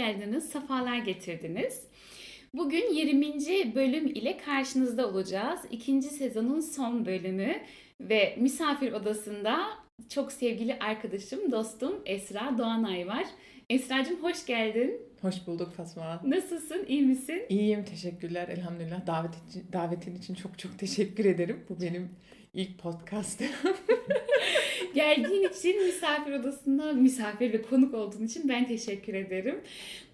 geldiniz, sefalar getirdiniz. Bugün 20. bölüm ile karşınızda olacağız. İkinci sezonun son bölümü ve misafir odasında çok sevgili arkadaşım, dostum Esra Doğanay var. Esra'cığım hoş geldin. Hoş bulduk Fatma. Nasılsın, iyi misin? İyiyim, teşekkürler. Elhamdülillah. Davet için, davetin için çok çok teşekkür ederim. Bu benim ilk podcast'ım. Geldiğin için misafir odasında misafir ve konuk olduğun için ben teşekkür ederim.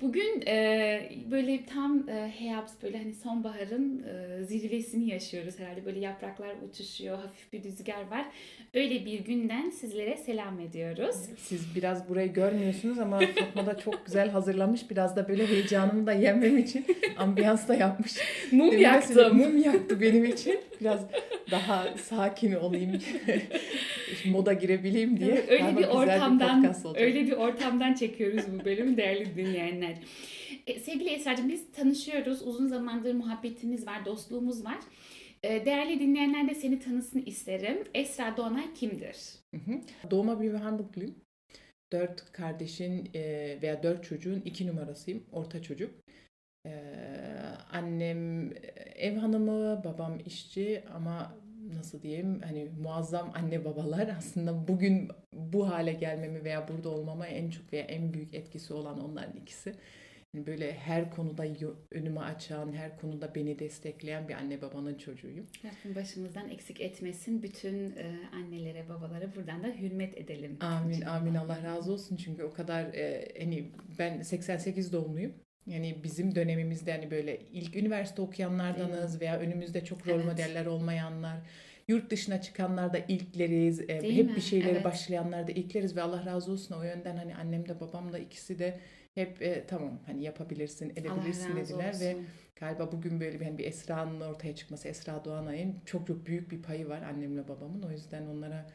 Bugün e, böyle tam e, Heyaps böyle hani sonbaharın e, zirvesini yaşıyoruz herhalde. Böyle yapraklar uçuşuyor, hafif bir rüzgar var. Öyle bir günden sizlere selam ediyoruz. Siz biraz burayı görmüyorsunuz ama Fatma da çok güzel hazırlamış. Biraz da böyle heyecanımı da yenmem için ambiyans da yapmış. Mum Demin yaktım. Mum yaktı benim için. Biraz daha sakin olayım. Moda girebileyim diye. öyle Galiba bir ortamdan olacak. öyle bir ortamdan çekiyoruz bu bölümü değerli dinleyenler. E, sevgili Esra'cığım biz tanışıyoruz. Uzun zamandır muhabbetimiz var, dostluğumuz var. E, değerli dinleyenler de seni tanısın isterim. Esra Doğanay kimdir? Hı hı. Doğma büyüme Hamburgluyum. Dört kardeşin e, veya dört çocuğun iki numarasıyım. Orta çocuk. E, annem ev hanımı, babam işçi ama nasıl diyeyim hani muazzam anne babalar aslında bugün bu hale gelmemi veya burada olmama en çok veya en büyük etkisi olan onların ikisi. Yani böyle her konuda önümü açan, her konuda beni destekleyen bir anne babanın çocuğuyum. Rabbim başımızdan eksik etmesin. Bütün e, annelere, babalara buradan da hürmet edelim. Amin amin Allah razı olsun çünkü o kadar e, hani ben 88 doğumluyum. Yani bizim dönemimizde hani böyle ilk üniversite okuyanlardanız veya önümüzde çok rol Evet. modeller olmayanlar, yurt dışına çıkanlar da ilkleriz, e, Değil hep mi? bir şeylere Evet. başlayanlar da ilkleriz ve Allah razı olsun o yönden hani annem de babam da ikisi de hep e, tamam hani yapabilirsin, edebilirsin dediler olsun. ve galiba bugün böyle bir, hani bir Esra'nın ortaya çıkması, Esra Doğanay'ın çok çok büyük bir payı var annemle babamın. O yüzden onlara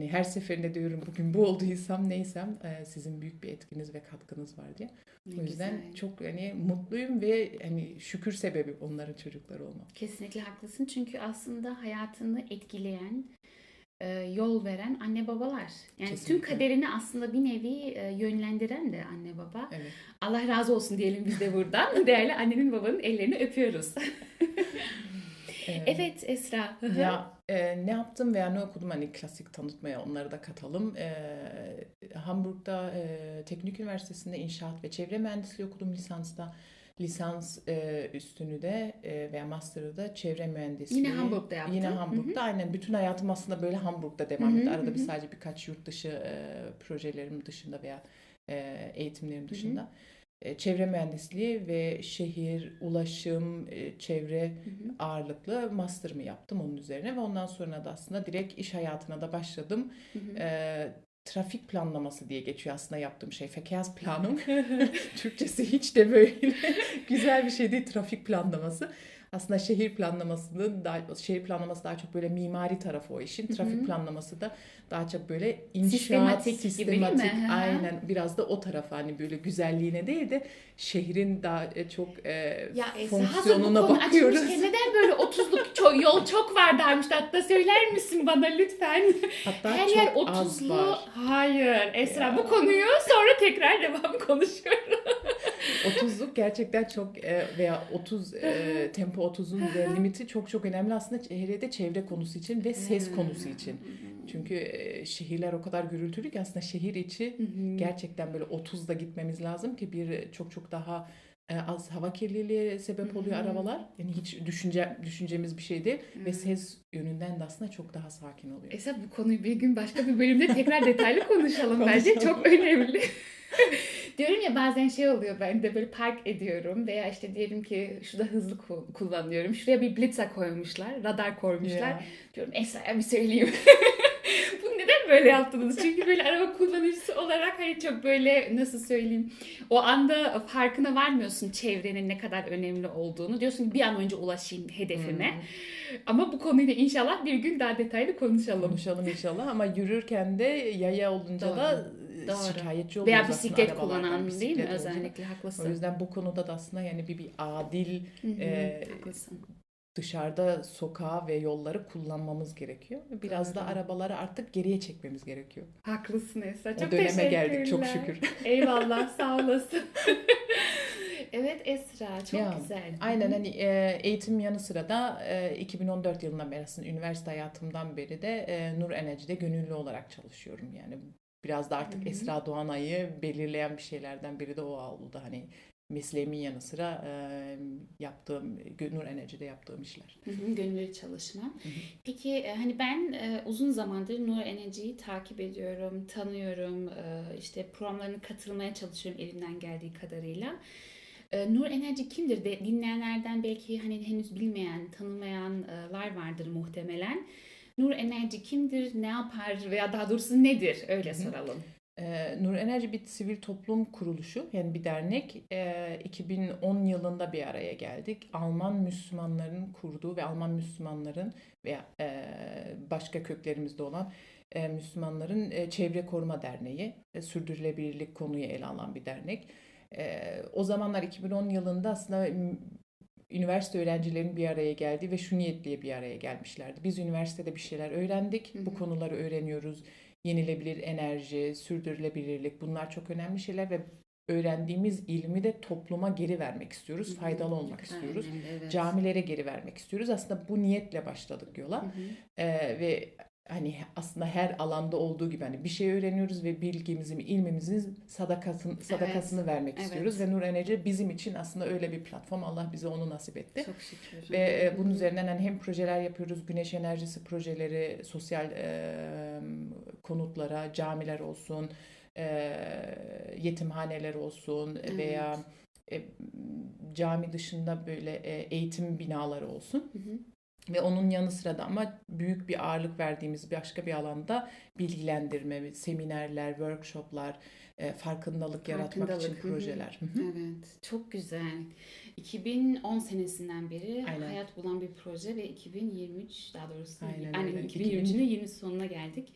Hani her seferinde diyorum bugün bu olduysam neysem e, sizin büyük bir etkiniz ve katkınız var diye. Ne o yüzden güzel. çok hani mutluyum ve hani şükür sebebi onların çocukları olmam. Kesinlikle haklısın. Çünkü aslında hayatını etkileyen, e, yol veren anne babalar. Yani tüm Kesinlikle. kaderini aslında bir nevi e, yönlendiren de anne baba. Evet. Allah razı olsun diyelim biz de buradan. Değerli annenin babanın ellerini öpüyoruz. E, evet Esra. Ya e, ne yaptım veya ne okudum hani klasik tanıtmaya onları da katalım. E, Hamburg'da e, Teknik Üniversitesi'nde inşaat ve çevre mühendisliği okudum lisansta. Lisans e, üstünü de e, veya master'ı da çevre mühendisliği. Yine Hamburg'da yaptın. Yine. Hamburg'da aynen. Bütün hayatım aslında böyle Hamburg'da devam etti. Arada hı bir sadece birkaç yurt dışı e, projelerim dışında veya e, eğitimlerim dışında. E, çevre mühendisliği ve şehir, ulaşım, e, çevre Hı hı. ağırlıklı master'ımı yaptım onun üzerine ve ondan sonra da aslında direkt iş hayatına da başladım. Hı hı. E, trafik planlaması diye geçiyor aslında yaptığım şey. Verkehrsplanung. Türkçesi hiç de böyle güzel bir şey değil trafik planlaması. Aslında şehir planlamasının daha, şehir planlaması daha çok böyle mimari tarafı o işin. Trafik planlaması da daha çok böyle inşaat, Sistematik sistematik, gibi mi? Aynen biraz da o tarafı hani böyle güzelliğine değil de şehrin daha e, çok e, Ya bu fonksiyonuna bakıyoruz. neden böyle 30'luk ço- yol çok var dermiş hatta söyler misin bana lütfen? Hatta Her çok yer az 30'lu. var. Hayır Esra Ya. bu konuyu sonra tekrar devam konuşuyoruz. 30'luk gerçekten çok e, veya 30 e, tempo 30'un ve limiti çok çok önemli aslında hele de çevre konusu için ve ses konusu için. Çünkü e, şehirler o kadar gürültülü ki aslında şehir içi gerçekten böyle 30'da gitmemiz lazım ki bir e, çok çok daha az hava kirliliği sebep oluyor Hı hı. arabalar. Yani hiç düşünce düşüncemiz bir şey değil Hı. ve ses yönünden de aslında çok daha sakin oluyor. Esra bu konuyu bir gün başka bir bölümde tekrar detaylı konuşalım bence Konuşalım. çok önemli. Diyorum ya bazen şey oluyor ben de böyle park ediyorum veya işte diyelim ki şurada hızlı ku- kullanıyorum. Şuraya bir blitzer koymuşlar, radar koymuşlar. Ya. Diyorum Esra'ya bir söyleyeyim. Bunu neden böyle yaptınız? Çünkü böyle araba kullanıcısı olarak hani çok böyle nasıl söyleyeyim o anda farkına varmıyorsun çevrenin ne kadar önemli olduğunu. Diyorsun ki bir an önce ulaşayım hedefime. Hmm. Ama bu konuyu da inşallah bir gün daha detaylı konuşalım. Konuşalım inşallah ama yürürken de yaya olunca Doğru, da doğru. şikayetçi oluyoruz Veya aslında bisiklet arabalardan, kullanan değil mi? bisiklet. Özellikle O haklısın. yüzden bu konuda da aslında yani bir, bir adil e, haklısın. dışarıda sokağı ve yolları kullanmamız gerekiyor. Biraz da Doğru. arabaları artık geriye çekmemiz gerekiyor. Haklısın Esra. O Çok döneme geldik çok şükür. Eyvallah sağ olasın. evet Esra çok Ya, güzel. Aynen hani e, eğitim yanı sıra da e, 2014 yılından beri aslında üniversite hayatımdan beri de e, Nur Enerji'de gönüllü olarak çalışıyorum. Yani biraz da artık Hı hı. Esra Doğanay'ı belirleyen bir şeylerden biri de o oldu. Hani mesleğimin yanı sıra e, yaptığım, Nur Enerji'de yaptığım işler. Hı hı, Gönüllü çalışma. hı. Peki e, hani ben e, uzun zamandır Nur Enerji'yi takip ediyorum, tanıyorum. E, işte programlarına katılmaya çalışıyorum elimden geldiği kadarıyla. E, Nur Enerji kimdir de dinleyenlerden belki hani henüz bilmeyen, tanımayanlar vardır muhtemelen. Nur Enerji kimdir, ne yapar veya daha doğrusu nedir? Öyle soralım. Ee, Nur Enerji bir sivil toplum kuruluşu yani bir dernek. Ee, 2010 yılında bir araya geldik. Alman Müslümanların kurduğu ve Alman Müslümanların veya e, başka köklerimizde olan e, Müslümanların e, Çevre Koruma Derneği. E, sürdürülebilirlik konuyu ele alan bir dernek. E, o zamanlar 2010 yılında aslında üniversite öğrencilerin bir araya geldiği ve şu niyetle bir araya gelmişlerdi. Biz üniversitede bir şeyler öğrendik. Hı Bu konuları öğreniyoruz yenilebilir enerji, sürdürülebilirlik bunlar çok önemli şeyler ve öğrendiğimiz ilmi de topluma geri vermek istiyoruz. Hı hı. Faydalı olmak istiyoruz. önemli, evet. Camilere geri vermek istiyoruz. Aslında bu niyetle başladık yola. Hı hı. Ee, ve hani aslında her alanda olduğu gibi hani bir şey öğreniyoruz ve bilgimizin, ilmimizin sadakasını, sadakasını vermek evet. istiyoruz. Ve Nur Enerji bizim için aslında öyle bir platform. Allah bize onu nasip etti. Çok şükür. Ve e, bunun üzerinden hani hem projeler yapıyoruz, güneş enerjisi projeleri, sosyal e, konutlara, camiler olsun, e, yetimhaneler olsun Evet. veya e, cami dışında böyle e, eğitim binaları olsun. Hı hı. Ve onun yanı sıra da ama büyük bir ağırlık verdiğimiz başka bir alanda bilgilendirme, seminerler, workshoplar, e, farkındalık yaratmak için Farkındalık, projeler. Evet, çok güzel. 2010 senesinden beri Aynen. hayat bulan bir proje ve 2023 daha doğrusu Aynen yani öyle. 2023'ün de 20 sonuna geldik.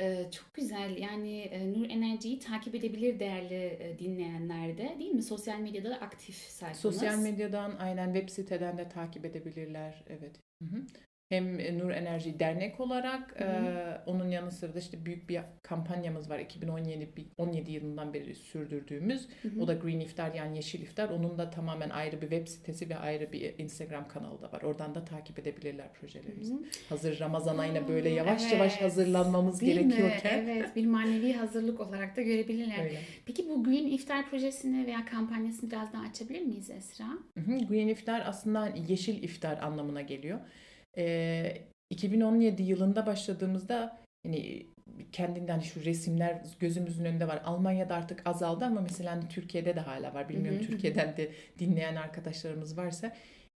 Ee, çok güzel yani e, Nur Enerji'yi takip edebilir değerli e, dinleyenler de değil mi? Sosyal medyada da aktif sayfanız. Sosyal medyadan aynen web siteden de takip edebilirler. Evet. Hı hı. Hem e, Nur Enerji Dernek olarak Hı hı. e, onun yanı sıra da işte büyük bir kampanyamız var 2017 bir- 17 yılından beri sürdürdüğümüz. Hı hı. O da Green İftar yani Yeşil İftar. Onun da tamamen ayrı bir web sitesi ve ayrı bir Instagram kanalı da var. Oradan da takip edebilirler projelerimizi. Hı hı. Hazır Ramazan ayına böyle yavaş evet. yavaş hazırlanmamız Değil mi? gerekiyorken. Evet, bir manevi hazırlık olarak da görebilirler. Öyle. Peki bu Green İftar projesini veya kampanyasını biraz daha açabilir miyiz Esra? Hı hı. Green iftar aslında hani yeşil iftar anlamına geliyor. Ee, 2017 yılında başladığımızda hani kendinden şu resimler gözümüzün önünde var. Almanya'da artık azaldı ama mesela hani Türkiye'de de hala var. Bilmiyorum Hı hı. Türkiye'den de dinleyen arkadaşlarımız varsa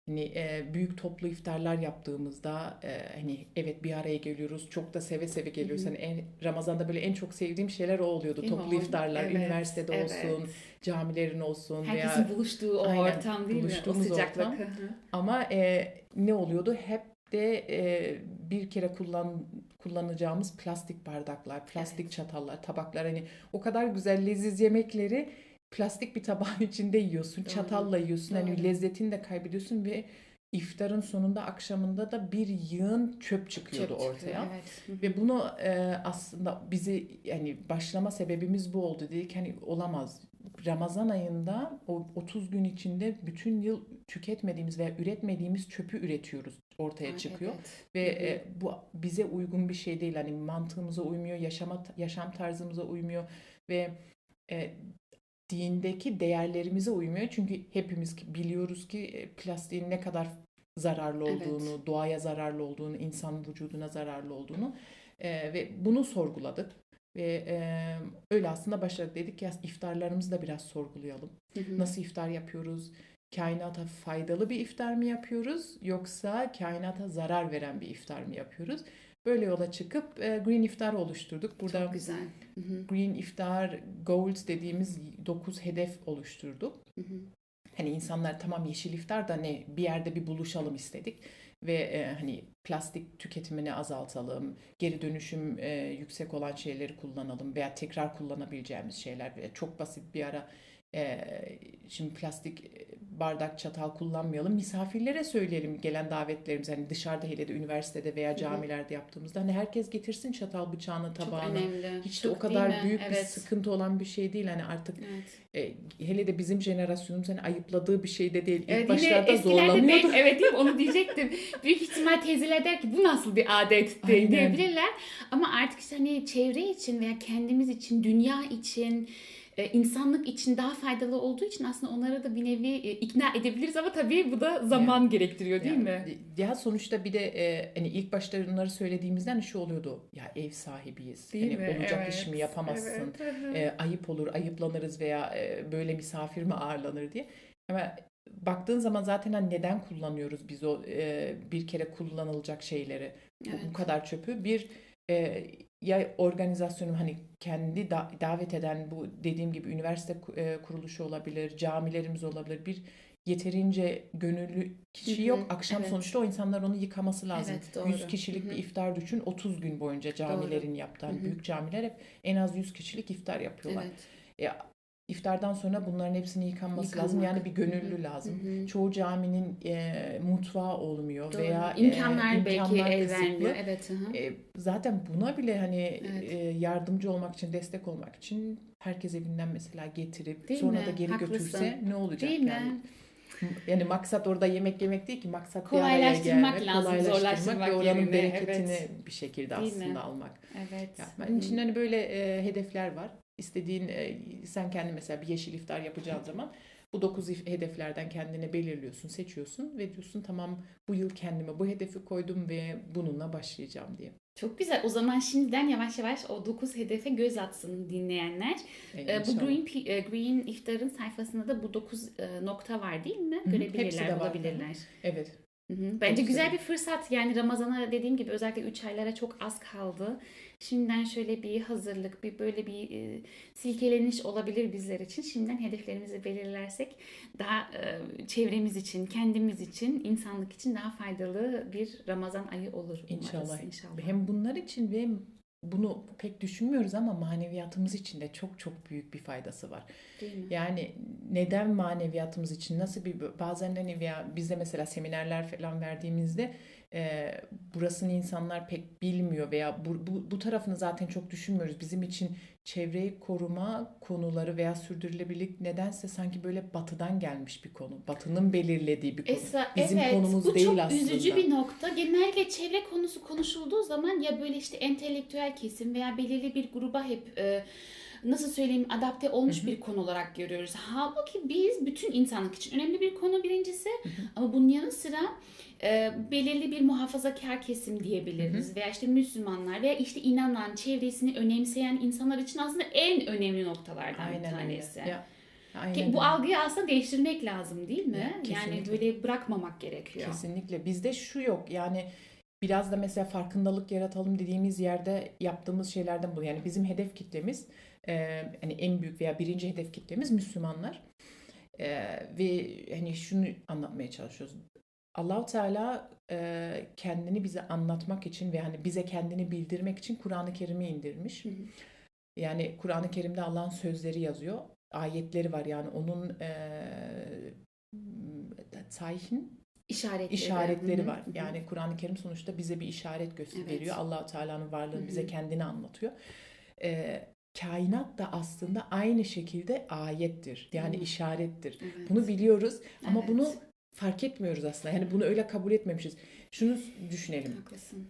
hani e, büyük toplu iftarlar yaptığımızda e, hani evet bir araya geliyoruz. Çok da seve seve geliyoruz. Hı hı. Hani en, Ramazan'da böyle en çok sevdiğim şeyler o oluyordu. Değil mi? Toplu O- iftarlar, evet, üniversitede evet. olsun, camilerin olsun veya Herkesin buluştuğu o Aynen, ortam değil mi? O buluştuğumuz sıcaklık. ortam. Hı hı. Ama e, ne oluyordu? Hep de e, bir kere kullan kullanacağımız plastik bardaklar, plastik Evet. çatallar, tabaklar hani o kadar güzel leziz yemekleri plastik bir tabağın içinde yiyorsun, Doğru, çatalla yiyorsun. Hani doğru. lezzetini de kaybediyorsun ve iftarın sonunda akşamında da bir yığın çöp çıkıyordu Çöp çıkıyor, ortaya. Evet. Hı hı. Ve bunu e, aslında bizi yani başlama sebebimiz bu oldu dedik hani olamaz. Ramazan ayında o 30 gün içinde bütün yıl tüketmediğimiz veya üretmediğimiz çöpü üretiyoruz ortaya Aa, çıkıyor. evet. Ve Hı hı. e, bu bize uygun bir şey değil. Hani mantığımıza uymuyor, yaşama yaşam tarzımıza uymuyor ve e, dindeki değerlerimize uymuyor. Çünkü hepimiz biliyoruz ki e, plastiğin ne kadar zararlı Evet. olduğunu, doğaya zararlı olduğunu, insan vücuduna zararlı olduğunu e, ve bunu sorguladık. Ve e, öyle aslında başladık. Dedik ki iftarlarımızı da biraz sorgulayalım. Hı hı. Nasıl iftar yapıyoruz? Kainata faydalı bir iftar mı yapıyoruz? Yoksa kainata zarar veren bir iftar mı yapıyoruz? Böyle yola çıkıp e, Green İftar oluşturduk. Burada Çok güzel. Hı hı. Green İftar Goals dediğimiz 9 hedef oluşturduk. Hı hı. Hani insanlar tamam yeşil iftar da ne bir yerde bir buluşalım istedik ve e, hani plastik tüketimini azaltalım, geri dönüşüm e, yüksek olan şeyleri kullanalım veya tekrar kullanabileceğimiz şeyler çok basit bir ara e, şimdi plastik bardak, çatal kullanmayalım. Misafirlere söyleyelim gelen davetlerimiz hani dışarıda hele de üniversitede veya camilerde yaptığımızda hani herkes getirsin çatal, bıçağını, Çok tabağını. önemli. Hiç de Çok o kadar büyük bir Evet. sıkıntı olan bir şey değil. Hani artık Evet. e, hele de bizim jenerasyonumuz hani ayıpladığı bir şey de değil. İlk Evet, başlarda zorlanıyordu. belki- evet değil? Onu diyecektim. Büyük ihtimal teyzeler der ki bu nasıl bir adet de- Aynen. diyebilirler. Ama artık işte hani çevre için veya kendimiz için, dünya için, insanlık için daha faydalı olduğu için aslında onları da bir nevi e, ikna edebiliriz ama tabii bu da zaman gerektiriyor değil Yani, mi? Ya sonuçta bir de e, hani ilk başta bunları söylediğimizde hani şu oluyordu. Ya ev sahibiyiz. Değil hani mi? olacak Evet, iş mi yapamazsın. evet. E, ayıp olur, ayıplanırız veya e, böyle misafir mi ağırlanır diye. Ama baktığın zaman zaten hani neden kullanıyoruz biz o e, bir kere kullanılacak şeyleri, bu- Evet. bu kadar çöpü? Bir e, ya organizasyonun hani kendi da- davet eden bu dediğim gibi üniversite e, kuruluşu olabilir, camilerimiz olabilir. Bir yeterince gönüllü kişi Hı hı, yok. Akşam evet. sonuçta o insanlar onu yıkaması lazım. Evet, doğru. 100 kişilik Hı hı. bir iftar düşün. 30 gün boyunca camilerin yaptığı. hani büyük camiler hep en az 100 kişilik iftar yapıyorlar. Evet. E, iftardan sonra bunların hepsinin yıkanması Yıkanmak. lazım. Yani bir gönüllü lazım. hı hı. Çoğu caminin e, mutfağı olmuyor Doğru. veya e, imkanlar belki imkanlar el vermiyor. Evet. hı. E, zaten buna bile hani Evet. e, yardımcı olmak için, destek olmak için herkes evinden mesela getirip Değil sonra mi? da geri Haklısın. götürse ne olacak Değil yani? mi? Yani maksat orada yemek yemek değil ki maksat Kolaylaştırmak gelmek, lazım, kolaylaştırmak ve oranın yerine, bereketini evet. bir şekilde Değil mi? aslında almak. Evet. Ya, Hı benim için hani böyle e, hedefler var. İstediğin e, sen kendi mesela bir yeşil iftar yapacağın zaman bu dokuz if- hedeflerden kendine belirliyorsun, seçiyorsun ve diyorsun tamam bu yıl kendime bu hedefi koydum ve bununla başlayacağım diye. Çok güzel. O zaman şimdiden yavaş yavaş o 9 hedefe göz atsın dinleyenler. E, Ee, bu. Green, e, Green İftar'ın sayfasında da bu 9 nokta var değil mi? hı. Hepsi Görebilirler, de var. bulabilirler. Evet. Hı hı. Bence Çok güzel bir fırsat. Yani Ramazan'a dediğim gibi özellikle 3 aylara çok az kaldı. Şimdiden şöyle bir hazırlık, bir böyle bir e, silkeleniş olabilir bizler için. Şimdiden hedeflerimizi belirlersek daha e, çevremiz için, kendimiz için, insanlık için daha faydalı bir Ramazan ayı olur. umarız. İnşallah. İnşallah. Hem bunlar için ve bunu pek düşünmüyoruz ama maneviyatımız için de çok çok büyük bir faydası var. Değil mi? Yani neden maneviyatımız için nasıl bir bazen hani veya biz de mesela seminerler falan verdiğimizde e, burasını insanlar pek bilmiyor veya bu, bu, bu tarafını zaten çok düşünmüyoruz. Bizim için çevreyi koruma konuları veya sürdürülebilirlik nedense sanki böyle batıdan gelmiş bir konu. Batının belirlediği bir konu. Esra, Bizim evet, konumuz bu değil çok aslında. üzücü bir nokta. Genellikle çevre konusu konuşulduğu zaman ya böyle işte entelektüel kesim veya belirli bir gruba hep e, nasıl söyleyeyim adapte olmuş Hı hı. bir konu olarak görüyoruz. Halbuki biz bütün insanlık için önemli bir konu birincisi hı. ama bunun yanı sıra e, belirli bir muhafazakar kesim diyebiliriz veya işte Müslümanlar veya işte inanan, çevresini önemseyen insanlar için aslında en önemli noktalardan bir Aynen tanesi. öyle. Ya, aynen Ki bu algıyı aslında değiştirmek lazım değil mi? Ya, yani böyle bırakmamak gerekiyor. Kesinlikle. Bizde şu yok. Yani biraz da mesela farkındalık yaratalım dediğimiz yerde yaptığımız şeylerden bu. Yani bizim hedef kitlemiz e, hani en büyük veya birinci hedef kitlemiz Müslümanlar. E, ve hani şunu anlatmaya çalışıyoruz. Allahu Teala e, kendini bize anlatmak için ve hani bize kendini bildirmek için Kur'an-ı Kerim'i indirmiş. Hı hı. Yani Kur'an-ı Kerim'de Allah'ın sözleri yazıyor. Ayetleri var. Yani onun e, sahihin İşaretleri. işaretleri Hı hı, var. Yani Kur'an-ı Kerim sonuçta bize bir işaret gösteriyor. Evet. Allah Teala'nın varlığını Hı hı. bize kendini anlatıyor. Ee, kainat da aslında aynı şekilde ayettir. Yani Hı. işarettir. Evet. Bunu biliyoruz ama Evet. bunu fark etmiyoruz aslında. Yani bunu öyle kabul etmemişiz. Şunu düşünelim. Haklısın.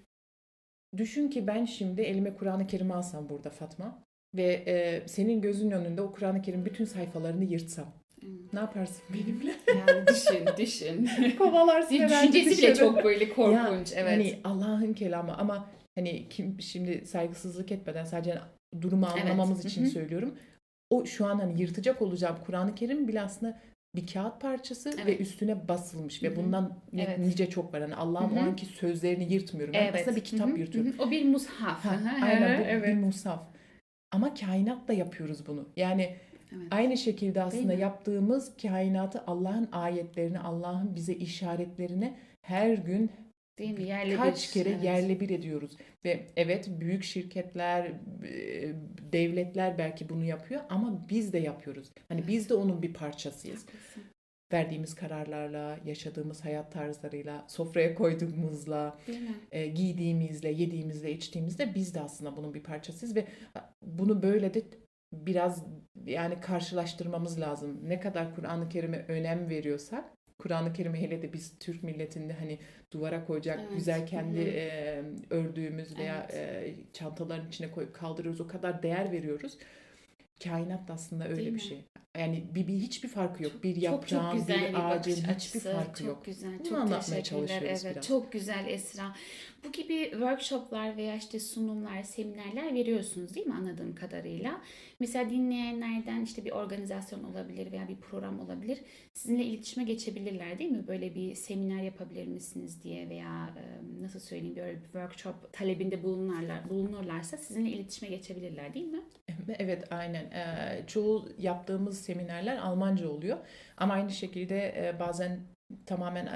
Düşün ki ben şimdi elime Kur'an-ı Kerim'i alsam burada Fatma ve e, senin gözünün önünde o Kur'an-ı Kerim bütün sayfalarını yırtsam. Hı. Ne yaparsın benimle? Yani düşün, düşün. Kovalarsın herhalde Düşüncesi bile çok böyle korkunç. Ya, evet. Hani Allah'ın kelamı ama hani kim şimdi saygısızlık etmeden sadece durumu Evet. anlamamız Hı için hı. söylüyorum. O şu an hani yırtacak olacağım Kur'an-ı Kerim bile aslında bir kağıt parçası ve Evet. üstüne basılmış Hı ve bundan Evet. nice çok var. Hani Allah'ın Hı hı. o anki sözlerini yırtmıyorum. Ben aslında bir kitap Hı hı, yırtıyorum. hı hı. O bir mushaf. Ha, aynen bu evet. bir musaf. Ama kainatla yapıyoruz bunu. Yani Evet. aynı şekilde aslında yaptığımız kainatı Allah'ın ayetlerini, Allah'ın bize işaretlerini her gün Değil mi? Yerle kaç bir. kere Evet. yerle bir ediyoruz. Ve evet büyük şirketler, e, devletler belki bunu yapıyor ama biz de yapıyoruz. Hani Evet. biz de onun bir parçasıyız. Haklısın. verdiğimiz kararlarla, yaşadığımız hayat tarzlarıyla, sofraya koyduğumuzla, e, giydiğimizle, yediğimizle, içtiğimizde biz de aslında bunun bir parçasıyız ve bunu böyle de biraz yani karşılaştırmamız lazım. Ne kadar Kur'an-ı Kerim'e önem veriyorsak, Kur'an-ı Kerim'i hele de biz Türk milletinde hani duvara koyacak Evet. güzel kendi e, ördüğümüz veya Evet. e, çantaların içine koyup kaldırıyoruz. O kadar değer veriyoruz. Kainat da aslında öyle Değil bir mi? şey. Yani bir, bir hiçbir farkı yok. bir Çok yaprağın, çok güzel bir bir ağacın bakış hiçbir açısı. farkı çok yok. güzel. Bunu çok anlatmaya teşekkürler. çalışıyoruz Evet, biraz. çok güzel Esra. Bu gibi workshoplar veya işte sunumlar, seminerler veriyorsunuz değil mi anladığım kadarıyla? Mesela dinleyenlerden işte bir organizasyon olabilir veya bir program olabilir. Sizinle iletişime geçebilirler değil mi? Böyle bir seminer yapabilir misiniz diye veya e, nasıl söyleyeyim böyle bir workshop talebinde bulunurlar, bulunurlarsa sizinle iletişime geçebilirler değil mi? Evet aynen. Ee, çoğu yaptığımız seminerler Almanca oluyor. Ama aynı şekilde e, bazen tamamen e,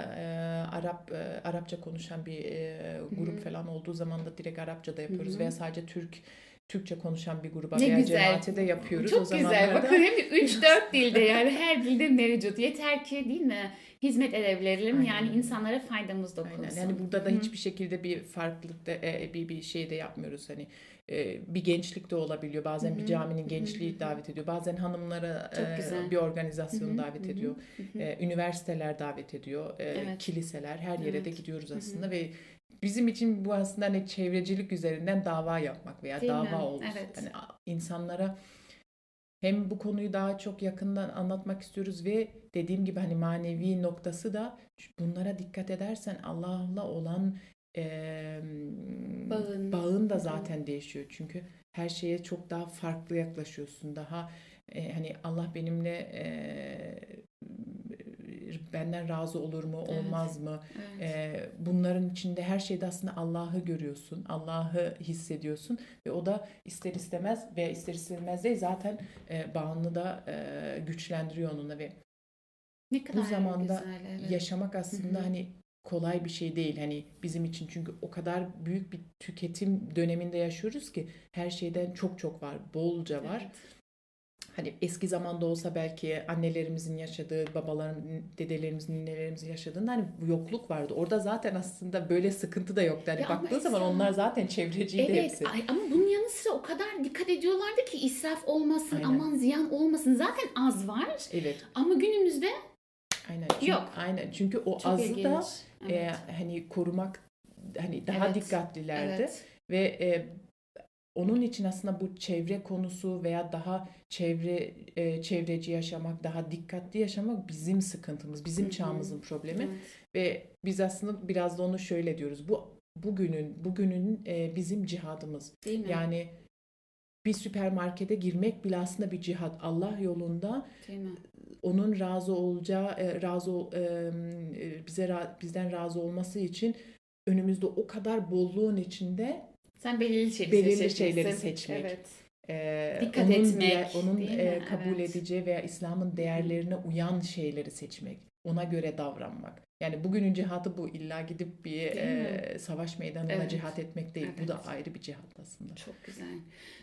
Arap e, Arapça konuşan bir e, grup Hı hı. falan olduğu zaman da direkt Arapça da yapıyoruz Hı hı. veya sadece Türk Türkçe konuşan bir gruba Ne veya güzel. cemaate de yapıyoruz. Çok o güzel. zamanlarda. Bakın hem 3-4 dilde yani her dilde mevcut. Yeter ki değil mi? Hizmet edebilelim Aynen yani insanlara faydamız dokunsun. Aynen. Yani burada da Hı. hiçbir şekilde bir farklılık da e, bir bir şey de yapmıyoruz. Hani e, bir gençlik de olabiliyor. Bazen Hı bir caminin gençliği davet ediyor. Bazen hanımlara e, bir organizasyon Hı hı. davet ediyor. E, üniversiteler davet ediyor. E, Evet. Kiliseler her yere de Evet. gidiyoruz Hı hı. aslında ve bizim için bu aslında hani çevrecilik üzerinden dava yapmak veya Değil dava mi? Evet. A- insanlara hem bu konuyu daha çok yakından anlatmak istiyoruz ve dediğim gibi hani manevi noktası da bunlara dikkat edersen Allah'la olan e, Bağın. bağın da hı. zaten değişiyor. Çünkü her şeye çok daha farklı yaklaşıyorsun. Daha e, hani Allah benimle e, benden razı olur mu, Evet. olmaz mı? Evet. E, bunların içinde her şeyde aslında Allah'ı görüyorsun, Allah'ı hissediyorsun ve o da ister istemez veya ister istemez değil zaten e, bağını da e, güçlendiriyor onunla ve ne kadar zamanda güzel. Evet. yaşamak aslında Hı hı. hani kolay bir şey değil hani bizim için çünkü o kadar büyük bir tüketim döneminde yaşıyoruz ki her şeyden çok çok var, bolca var. Evet. Hani eski zamanda olsa belki annelerimizin yaşadığı, babaların, dedelerimizin, ninelerimizin yaşadığında hani yokluk vardı. Orada zaten aslında böyle sıkıntı da yoktu. Hani Ya baktığın zaman Esra- onlar zaten çevreciydi Evet hepsi. ay, ama bunun yanı sıra o kadar dikkat ediyorlardı ki israf olmasın, Aynen. aman ziyan olmasın. Zaten az var Evet, ama günümüzde aynen. Çünkü, Yok. Aynen. Çünkü o çok azı ilginç. da Evet. e, hani korumak hani daha Evet. dikkatlilerdi. evet. Ve e, onun için aslında bu çevre konusu veya daha çevre e, çevreci yaşamak, daha dikkatli yaşamak bizim sıkıntımız, bizim Hı hı. çağımızın problemi. Evet. Ve biz aslında biraz da onu şöyle diyoruz. Bu bugünün bugünün e, bizim cihadımız. Değil mi? Yani bir süpermarkete girmek bile aslında bir cihat. Allah yolunda? Onun razı olacağı, e, razı e, e, bize ra- bizden razı olması için önümüzde o kadar bolluğun içinde Sen belirli şeyleri Belirli şeyleri seçmek. Evet. e, Dikkat onun etmek, diye- onun e, kabul Evet. edeceği veya İslam'ın değerlerine uyan şeyleri seçmek. Ona göre davranmak. Yani bugünün cihatı bu. İlla gidip bir e, savaş meydanına Evet. cihat etmek değil. Bu Evet. da ayrı bir cihat aslında. Çok güzel.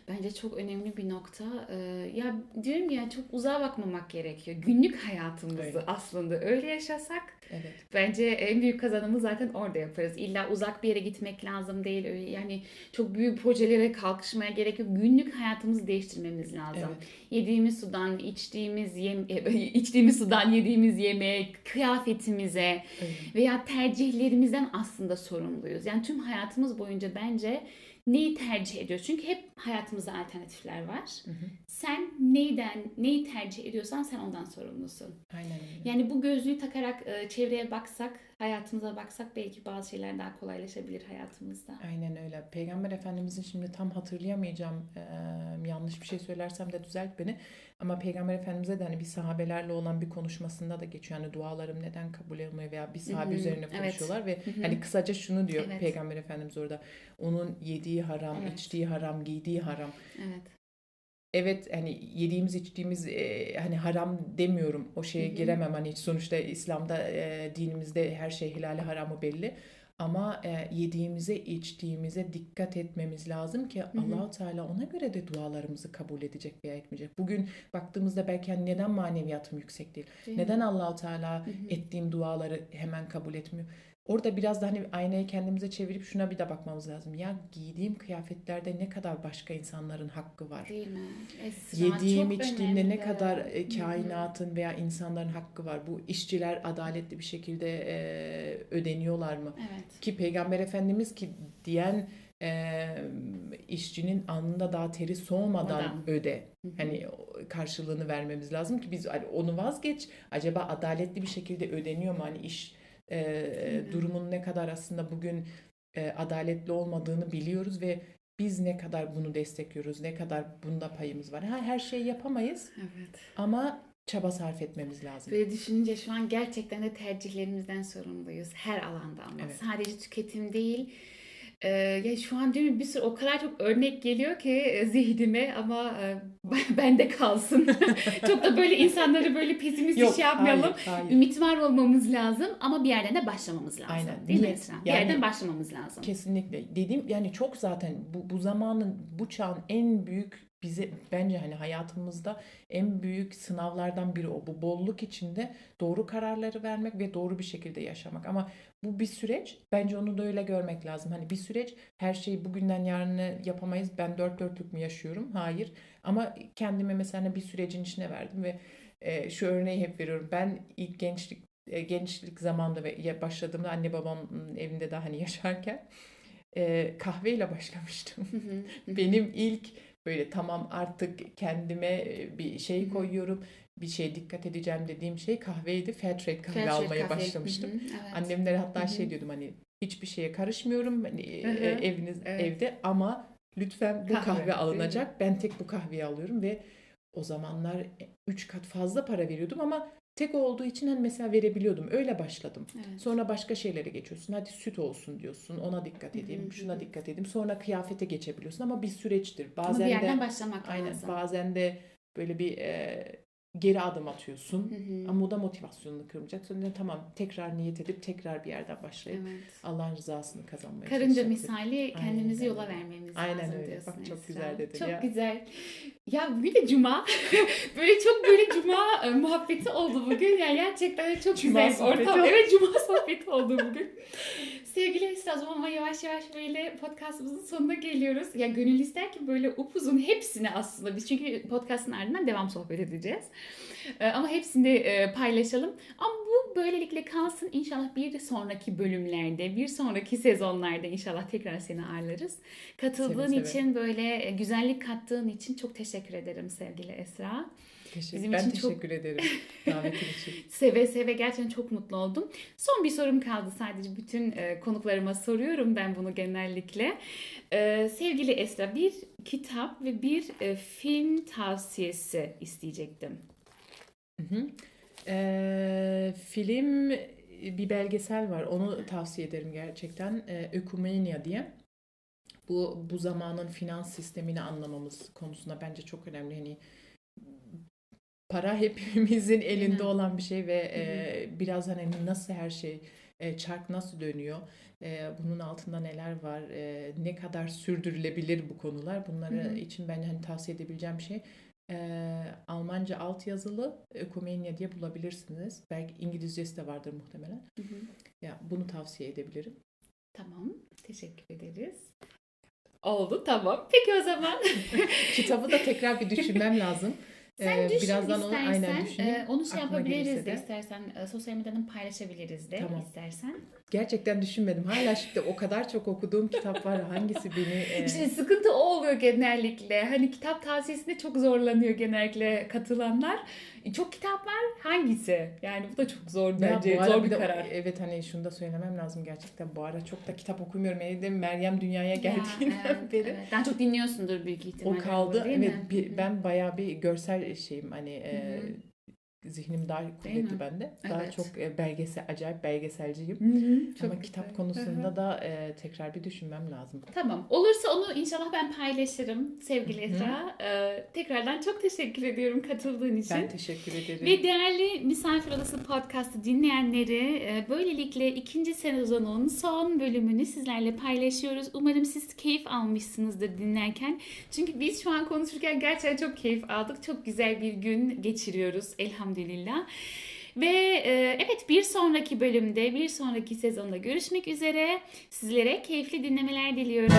Bence çok önemli bir nokta. Ee, ya diyorum ya çok uzağa bakmamak gerekiyor. Günlük hayatımızı Öyle. aslında öyle yaşasak Evet. bence en büyük kazanımı zaten orada yaparız. İlla uzak bir yere gitmek lazım değil. Öyle yani çok büyük projelere kalkışmaya gerek yok. Günlük hayatımızı değiştirmemiz lazım. Evet. Yediğimiz sudan, içtiğimiz yem içtiğimiz sudan yediğimiz yemek, kıyafetimize, Öyle. veya tercihlerimizden aslında sorumluyuz. Yani tüm hayatımız boyunca bence neyi tercih ediyoruz? Çünkü hep hayatımızda alternatifler var. Hı hı. Sen neyden, neyi tercih ediyorsan sen ondan sorumlusun. Aynen öyle. Yani bu gözlüğü takarak e, çevreye baksak, hayatımıza baksak belki bazı şeyler daha kolaylaşabilir hayatımızda. Aynen öyle. Peygamber Efendimizin şimdi tam hatırlayamayacağım eee, yanlış bir şey söylersem de düzelt beni. Ama Peygamber Efendimiz'e de hani bir sahabelerle olan bir konuşmasında da geçiyor. Yani dualarım neden kabul olmuyor veya bir sahabe Hı hı, üzerine evet. konuşuyorlar ve Hı hı. hani kısaca şunu diyor Evet. Peygamber Efendimiz orada. Onun yediği haram, Evet. içtiği haram, giydiği haram. Evet. Evet hani yediğimiz içtiğimiz e, hani haram demiyorum o şeye giremem hani sonuçta İslam'da e, dinimizde her şey helali haramı belli Ama e, yediğimize, içtiğimize dikkat etmemiz lazım ki. Allahu Teala ona göre de dualarımızı kabul edecek veya etmeyecek. Bugün baktığımızda belki hani neden maneviyatım yüksek değil? Değil? Neden Allahu Teala Hı hı. ettiğim duaları hemen kabul etmiyor? Orada biraz da hani aynayı kendimize çevirip şuna bir de bakmamız lazım. Ya giydiğim kıyafetlerde ne kadar başka insanların hakkı var? Değil mi? Esra, Yediğim içtiğimde ne kadar e, kainatın veya insanların hakkı var? Bu işçiler adaletli bir şekilde e, ödeniyorlar mı? Evet. Ki Peygamber Efendimiz ki diyen e, işçinin alnında daha teri soğumadan Madan. öde. Hani karşılığını vermemiz lazım ki biz hani onu vazgeç. Acaba adaletli bir şekilde ödeniyor mu? Hani iş e, mi? durumunun ne kadar aslında bugün e, adaletli olmadığını biliyoruz ve biz ne kadar bunu destekliyoruz, ne kadar bunda payımız var. Ha, her şeyi yapamayız Evet. ama çaba sarf etmemiz lazım. Böyle düşününce şu an gerçekten de tercihlerimizden sorumluyuz. Her alanda ama. Evet. Sadece tüketim değil. Ee, ya şu an değil mi bir sürü o kadar çok örnek geliyor ki e, zihnime ama e, bende kalsın. çok da böyle insanları böyle pesimist Yok, şey yapmayalım. hayır, hayır. Ümit var olmamız lazım ama bir yerden de başlamamız lazım. Aynen. Değil mi. Esra? Bir Yani- yerden başlamamız lazım. Kesinlikle. Dediğim yani çok zaten bu, bu zamanın bu çağın en büyük bize bence hani hayatımızda en büyük sınavlardan biri o. Bu bolluk içinde doğru kararları vermek ve doğru bir şekilde yaşamak. Ama bu bir süreç. Bence onu da öyle görmek lazım. Hani bir süreç her şeyi bugünden yarına yapamayız. Ben dört dörtlük mü yaşıyorum? Hayır. Ama kendime mesela bir sürecin içine verdim ve e, şu örneği hep veriyorum. Ben ilk gençlik e, gençlik zamanında ve başladığımda anne babamın evinde daha hani yaşarken e, kahveyle başlamıştım. Benim ilk böyle tamam artık kendime e, bir şey koyuyorum. Bir şeye dikkat edeceğim dediğim şey kahveydi. Fairtrade kahve Fairtrade almaya kahve. başlamıştım. Hı hı, evet. Annemlere hatta Hı hı. şey diyordum hani hiçbir şeye karışmıyorum. Hani e, eviniz Evet. evde ama lütfen bu Kahve, kahve, alınacak. Ben tek bu kahveyi alıyorum ve o zamanlar 3 kat fazla para veriyordum ama tek olduğu için hani mesela verebiliyordum. Öyle başladım. Evet. Sonra başka şeylere geçiyorsun. Hadi süt olsun diyorsun. Ona dikkat edeyim. Şuna dikkat edeyim. Sonra kıyafete geçebiliyorsun ama bir süreçtir. Ama Bazen bir yerden de başlamak aynen lazım. bazen de böyle bir e, geri adım atıyorsun. Hı hı. Ama o da motivasyonunu kırmayacak. Sonra tamam tekrar niyet edip tekrar bir yerden başlayıp Evet. Allah'ın rızasını kazanmaya Karınca misali kendimizi Aynen yola vermemiz Aynen lazım öyle. diyorsun Bak çok Esra. güzel dedin Çok ya. güzel. Ya bugün de cuma. böyle çok böyle cuma e, muhabbeti oldu bugün. Yani gerçekten de çok Cuma güzel bir sohbeti ortam. oldu. Evet cuma sohbeti oldu bugün. Sevgili Esra o zaman yavaş yavaş böyle podcastımızın sonuna geliyoruz. Ya gönül ister ki böyle upuzun hepsini aslında biz çünkü podcastın ardından devam sohbet edeceğiz. E, Ama hepsini e, paylaşalım. Ama bu böylelikle kalsın. İnşallah bir sonraki bölümlerde, bir sonraki sezonlarda inşallah tekrar seni ağırlarız. Katıldığın Seve seve. için böyle e, güzellik kattığın için çok teşekkür ederim sevgili Esra. Teşekkür, Bizim ben için çok- teşekkür ederim davetin için. Seve seve gerçekten çok mutlu oldum. Son bir sorum kaldı sadece bütün e, konuklarıma soruyorum ben bunu genellikle. E, sevgili Esra bir kitap ve bir e, film tavsiyesi isteyecektim. Hı hı. Ee, film bir belgesel var. Onu tavsiye ederim gerçekten. Ee, Ökumenya diye. Bu bu zamanın finans sistemini anlamamız konusunda bence çok önemli. Hani para hepimizin elinde mi? olan bir şey ve e, biraz hani nasıl her şey e, çark nasıl dönüyor? e, bunun altında neler var? e, ne kadar sürdürülebilir bu konular? Bunları Hı hı. için ben hani tavsiye edebileceğim bir şey. E, Almanca altyazılı Ökumenya diye bulabilirsiniz. Belki İngilizcesi de vardır muhtemelen. Ya bunu tavsiye edebilirim. Tamam, teşekkür ederiz. Oldu, tamam. Peki o zaman Kitabı da tekrar bir düşünmem lazım. Sen Ee, düşün birazdan onu istersen. aynen düşüneyim. e, onu şey Aklıma yapabiliriz de de. istersen. e, sosyal medyadan paylaşabiliriz de Tamam. istersen. Gerçekten düşünmedim. Hala şimdi o kadar çok okuduğum kitap var. Hangisi beni e, İşte sıkıntı o oluyor genellikle. Hani kitap tavsiyesinde çok zorlanıyor genellikle katılanlar. E, Çok kitap var. Hangisi? Yani bu da çok zor Ya bence. ara Zor bir de- karar. Evet hani şunu da söylemem lazım gerçekten. Bu ara çok da kitap okumuyorum. Evde Meryem dünyaya Ya, geldiğinden evet, beri. evet. Daha çok dinliyorsundur büyük O ihtimalle. kaldı. değil Evet mi? bir- ben bayağı bir görsel şeyim hani e. zihnim daha kuvvetli bende. Daha Evet. çok e, belgesel, acayip belgeselciyim. Çok Ama güzel. kitap konusunda da e, tekrar bir düşünmem lazım. Tamam. Olursa onu inşallah ben paylaşırım sevgili Hı hı. Esra. Ee, tekrardan çok teşekkür ediyorum katıldığın için. Ben teşekkür ederim. Ve değerli Misafir Odası Podcast'ı dinleyenleri e, böylelikle ikinci sezonun son bölümünü sizlerle paylaşıyoruz. Umarım siz keyif almışsınızdır dinlerken. Çünkü biz şu an konuşurken gerçekten çok keyif aldık. Çok güzel bir gün geçiriyoruz elhamdülillah. Ve e, evet bir sonraki bölümde, bir sonraki sezonda görüşmek üzere. Sizlere keyifli dinlemeler diliyoruz.